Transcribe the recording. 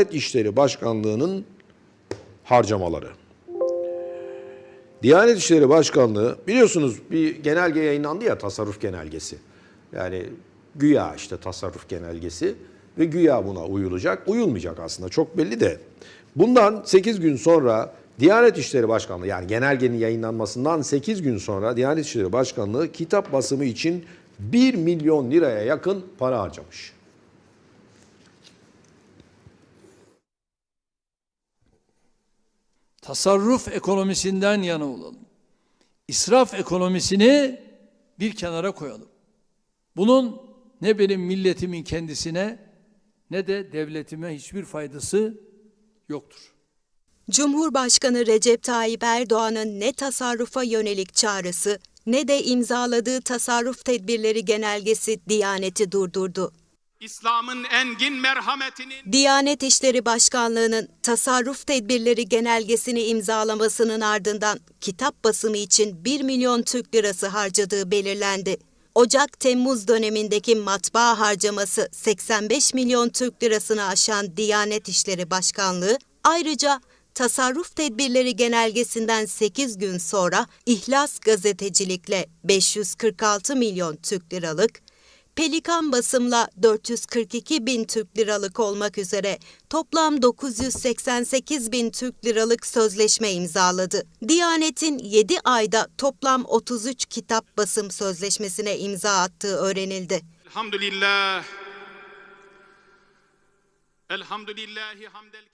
Diyanet İşleri Başkanlığı'nın harcamaları. Diyanet İşleri Başkanlığı biliyorsunuz bir genelge yayınlandı ya tasarruf genelgesi. Yani güya işte tasarruf genelgesi ve güya buna uyulacak. Uyulmayacak aslında çok belli de. Bundan 8 gün sonra Diyanet İşleri Başkanlığı yani genelgenin yayınlanmasından 8 gün sonra Diyanet İşleri Başkanlığı kitap basımı için 1 milyon liraya yakın para harcamış. Tasarruf ekonomisinden yana olalım. İsraf ekonomisini bir kenara koyalım. Bunun ne benim milletimin kendisine ne de devletime hiçbir faydası yoktur. Cumhurbaşkanı Recep Tayyip Erdoğan'ın ne tasarrufa yönelik çağrısı ne de imzaladığı tasarruf tedbirleri genelgesi Diyaneti durdurdu. İslam'ın engin merhametinin Diyanet İşleri Başkanlığı'nın tasarruf tedbirleri genelgesini imzalamasının ardından kitap basımı için 1 milyon Türk lirası harcadığı belirlendi. Ocak-Temmuz dönemindeki matbaa harcaması 85 milyon Türk lirasını aşan Diyanet İşleri Başkanlığı ayrıca tasarruf tedbirleri genelgesinden 8 gün sonra İhlas gazetecilikle 546 milyon Türk liralık, Pelikan basımla 442 bin Türk liralık olmak üzere toplam 988 bin Türk liralık sözleşme imzaladı. Diyanet'in 7 ayda toplam 33 kitap basım sözleşmesine imza attığı öğrenildi. elhamdülillah elhamdülillahi hamdel